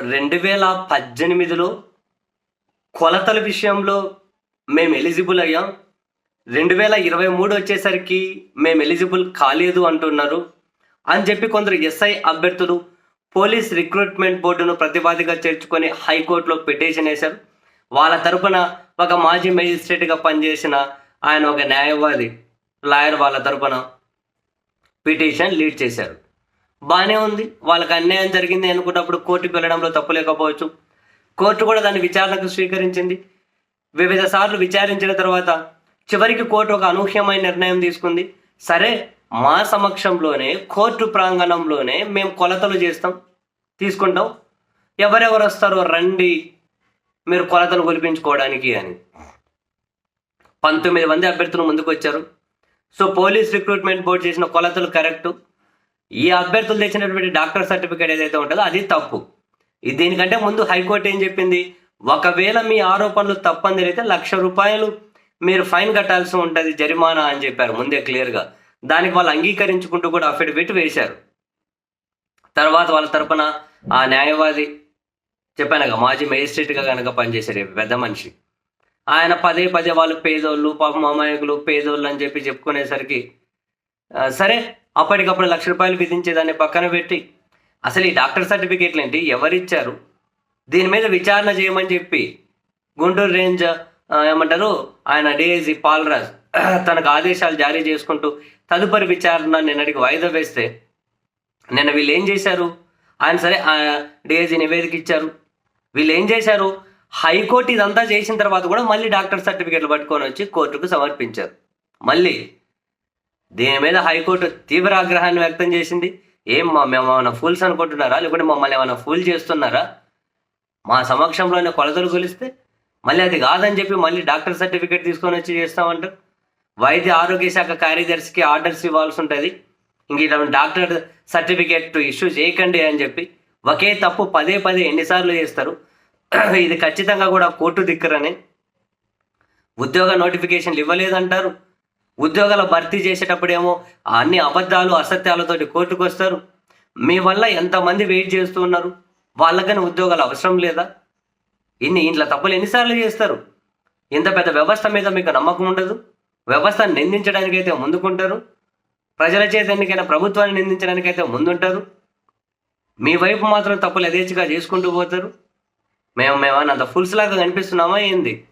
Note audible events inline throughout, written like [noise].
రెండు వేల పద్దెనిమిదిలో కొలతల విషయంలో మేము ఎలిజిబుల్ అయ్యాం. రెండు వేల ఇరవై మూడు వచ్చేసరికి మేము ఎలిజిబుల్ కాలేదు అంటున్నారు. అని చెప్పి కొందరు ఎస్ఐ అభ్యర్థులు పోలీస్ రిక్రూట్మెంట్ బోర్డును ప్రతిపాదిగా చేర్చుకొని హైకోర్టులో పిటిషన్ వేశారు. వాళ్ళ తరపున ఒక మాజీ మెజిస్ట్రేట్గా పనిచేసిన ఆయన ఒక న్యాయవాది లాయర్ వాళ్ళ తరపున పిటిషన్ లీడ్ చేశారు. బాగానే ఉంది. వాళ్ళకి అన్యాయం జరిగింది అనుకున్నప్పుడు కోర్టుకు వెళ్ళడంలో తప్పు లేకపోవచ్చు. కోర్టు కూడా దాన్ని విచారణకు స్వీకరించింది. వివిధ సార్లు విచారించిన తర్వాత చివరికి కోర్టు ఒక అనూహ్యమైన నిర్ణయం తీసుకుంది. సరే మా సమక్షంలోనే కోర్టు ప్రాంగణంలోనే మేము కొలతలు చేస్తాం తీసుకుంటాం. ఎవరెవరు వస్తారో రండి మీరు కొలతలు కొలిపించుకోవడానికి అని. పంతొమ్మిది మంది అభ్యర్థులు ముందుకు వచ్చారు సో పోలీస్ రిక్రూట్మెంట్ బోర్డు చేసిన కొలతలు కరెక్టు. ఈ అభ్యర్థులు తెచ్చినటువంటి డాక్టర్ సర్టిఫికేట్ ఏదైతే ఉంటుందో అది తప్పు. ఇది దీనికంటే ముందు హైకోర్టు ఏం చెప్పింది? ఒకవేళ మీ ఆరోపణలు తప్పని జరిగితే లక్ష రూపాయలు మీరు ఫైన్ కట్టాల్సి ఉంటుంది జరిమానా అని చెప్పారు ముందే క్లియర్గా. దానికి వాళ్ళు అంగీకరించుకుంటూ కూడా అఫిడవిట్ వేశారు. తర్వాత వాళ్ళ తరపున ఆ న్యాయవాది చెప్పానుగా మాజీ మేజిస్ట్రేట్గా కనుక పనిచేశారు పెద్ద మనిషి. ఆయన పదే పదే వాళ్ళు పేదోళ్ళు పాపం అమాయకులు పేదోళ్ళు అని చెప్పి చెప్పుకునేసరికి సరే అప్పటికప్పుడు లక్ష రూపాయలు విధించేదాన్ని పక్కన పెట్టి. అసలు ఈ డాక్టర్ సర్టిఫికేట్లు ఏంటి? ఎవరిచ్చారు? దీని మీద విచారణ చేయమని చెప్పి గుంటూరు రేంజ్ ఏమంటారు? ఆయన డిఐజీ పాల్రాజ్ [clears throat] తనకు ఆదేశాలు జారీ చేసుకుంటూ తదుపరి విచారణ నిన్నటికి వాయిదా వేస్తే నిన్న వీళ్ళు ఏం చేశారు? ఆయన సరే డిఐజీ నివేదిక ఇచ్చారు. వీళ్ళు ఏం చేశారు? హైకోర్టు ఇదంతా చేసిన తర్వాత కూడా మళ్ళీ డాక్టర్ సర్టిఫికేట్లు పట్టుకొని వచ్చి కోర్టుకు సమర్పించారు. మళ్ళీ దీని మీద హైకోర్టు తీవ్ర ఆగ్రహాన్ని వ్యక్తం చేసింది. ఏం మా మేము ఏమైనా ఫూల్స్ అనుకుంటున్నారా? లేకుంటే మమ్మల్ని ఏమైనా ఫూల్ చేస్తున్నారా? మా సమక్షంలోనే కొలతలు కొలిస్తే మళ్ళీ అది కాదని చెప్పి మళ్ళీ డాక్టర్ సర్టిఫికేట్ తీసుకొని వచ్చి చేస్తామంటారు వైద్య ఆరోగ్య శాఖ కార్యదర్శికి ఆర్డర్స్ ఇవ్వాల్సి ఉంటుంది. ఇంక ఇటువంటి డాక్టర్ సర్టిఫికేట్ ఇష్యూ చేయకండి అని చెప్పి ఒకే తప్పు పదే పదే ఎన్నిసార్లు చేస్తారు. ఇది ఖచ్చితంగా కూడా కోర్టు దిక్కరని. ఉద్యోగ నోటిఫికేషన్లు ఇవ్వలేదంటారు. ఉద్యోగాల భర్తీ చేసేటప్పుడేమో అన్ని అబద్ధాలు అసత్యాలతోటి కోర్టుకు వస్తారు మీ వల్ల ఎంతమంది వెయిట్ చేస్తూ ఉన్నారు? వాళ్ళకని ఉద్యోగాలు అవసరం లేదా? ఇన్ని ఇంట్లో తప్పులు ఎన్నిసార్లు చేస్తారు? ఇంత పెద్ద వ్యవస్థ మీద మీకు నమ్మకం ఉండదు? వ్యవస్థను నిందించడానికైతే ముందుకుంటారు? ప్రజల చేత ప్రభుత్వాన్ని నిందించడానికైతే ముందుంటారు? మీ వైపు మాత్రం తప్పులు యథేచ్ఛగా చేసుకుంటూ పోతారు? మేము మేమన్నా అంత ఫుల్స్ లాగా కనిపిస్తున్నామా ఏంది?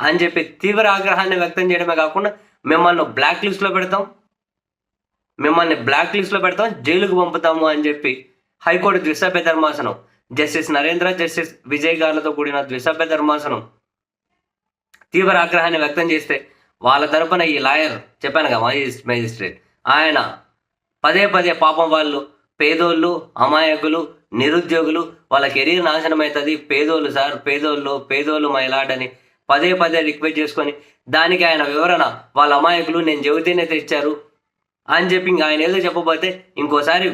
అని చెప్పి తీవ్ర ఆగ్రహాన్ని వ్యక్తం చేయడమే కాకుండా మిమ్మల్ని బ్లాక్ లిస్ట్లో పెడతాం. మిమ్మల్ని బ్లాక్ లిస్ట్లో పెడతాం జైలుకు పంపుతాము అని చెప్పి హైకోర్టు ద్విసభ్య ధర్మాసనం. జస్టిస్ నరేంద్ర జస్టిస్ విజయ్ గార్లతో కూడిన ద్విసభ్య ధర్మాసనం. తీవ్ర ఆగ్రహాన్ని వ్యక్తం చేస్తే వాళ్ళ తరపున ఈ లాయర్ చెప్పాను కదా మేజిస్ట్రేట్. ఆయన పదే పదే పాపం వాళ్ళు పేదోళ్ళు అమాయకులు నిరుద్యోగులు వాళ్ళ కెరీర్ నాశనం అవుతుంది పేదోళ్ళు సార్ పేదోళ్ళు పేదోళ్ళు మైలాడని పదే పదే రిక్వెస్ట్ చేసుకొని దానికి ఆయన వివరణ వాళ్ళ అమాయకులు నేను చెబితేనే తెచ్చారు అని చెప్పి ఇంక ఆయన ఏదో చెప్పబోతే ఇంకోసారి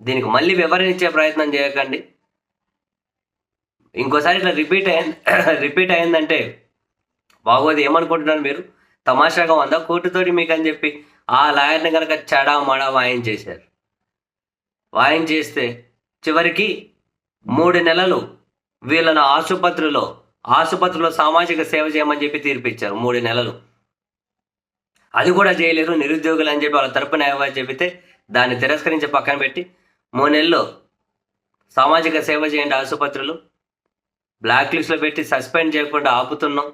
దీనికి మళ్ళీ వివరణ ఇచ్చే ప్రయత్నం చేయకండి. ఇంకోసారి ఇట్లా రిపీట్ అయింది [coughs] రిపీట్ అయిందంటే బాగోదు ఏమనుకుంటున్నారు మీరు? తమాషాగా ఉందా కోర్టుతోటి మీకు అని చెప్పి ఆ లాయర్ని కనుక చడా మడా వాయించేశారు వాయించేస్తే చివరికి మూడు నెలలు వీళ్ళను ఆసుపత్రిలో ఆసుపత్రిలో సామాజిక సేవ చేయమని చెప్పి తీర్పిచ్చారు మూడు నెలలు. అది కూడా చేయలేరు నిరుద్యోగులు అని చెప్పి వాళ్ళ తరపున న్యాయవాది చెబితే దాన్ని తిరస్కరించి పక్కన పెట్టి మూడు నెలలు సామాజిక సేవ చేయండి ఆసుపత్రులు. బ్లాక్ లిస్ట్లో పెట్టి సస్పెండ్ చేయకుండా ఆపుతున్నాం.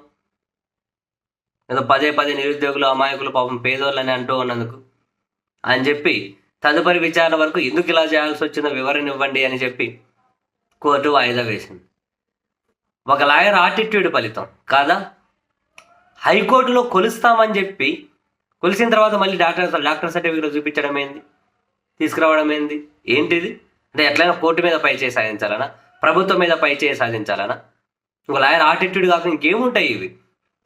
ఏదో పదే పదే నిరుద్యోగులు అమాయకులు పాపం పేదోళ్ళని అంటూ ఉన్నందుకు అని చెప్పి తదుపరి విచారణ వరకు ఎందుకు ఇలా చేయాల్సి వచ్చిందో వివరణ ఇవ్వండి అని చెప్పి కోర్టు వాయిదా వేసింది. ఒక లాయర్ ఆటిట్యూడ్ ఫలితం. కాదా? హైకోర్టులో కొలుస్తామని చెప్పి కొలిసిన తర్వాత మళ్ళీ డాక్టర్ డాక్టర్ సర్టిఫికేట్ చూపించడం ఏంది? తీసుకురావడం ఏంది? ఏంటిది? అంటే ఎట్లయినా కోర్టు మీద పై చేసి సాధించాలనా? ప్రభుత్వం మీద పై చేసి సాధించాలనా? ఒక లాయర్ ఆటిట్యూడ్ కాకుండా ఇంకేముంటాయి ఇవి?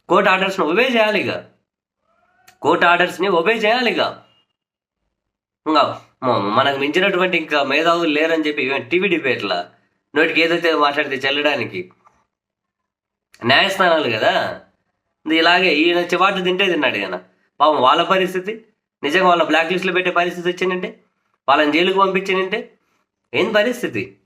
కోర్టు ఆర్డర్స్ని ఒబే చేయాలి ఇక. కోర్టు ఆర్డర్స్ని ఒబే చేయాలి ఇక. ఇంకా మనకు మించినటువంటి ఇంకా మేధావులు లేరని చెప్పి టీవీ డిబేట్లా నోటికి ఏదైతే మాట్లాడితే చెల్లడానికి న్యాయస్థానాలు కదా? ఇది ఇలాగే ఈయన చివాట్లు తింటే తిన్నాడు ఈయన. పాపం వాళ్ళ పరిస్థితి నిజంగా వాళ్ళ బ్లాక్ లిస్ట్లో పెట్టే పరిస్థితి వచ్చిందంటే వాళ్ళని జైలుకు పంపించిందంటే ఏం పరిస్థితి?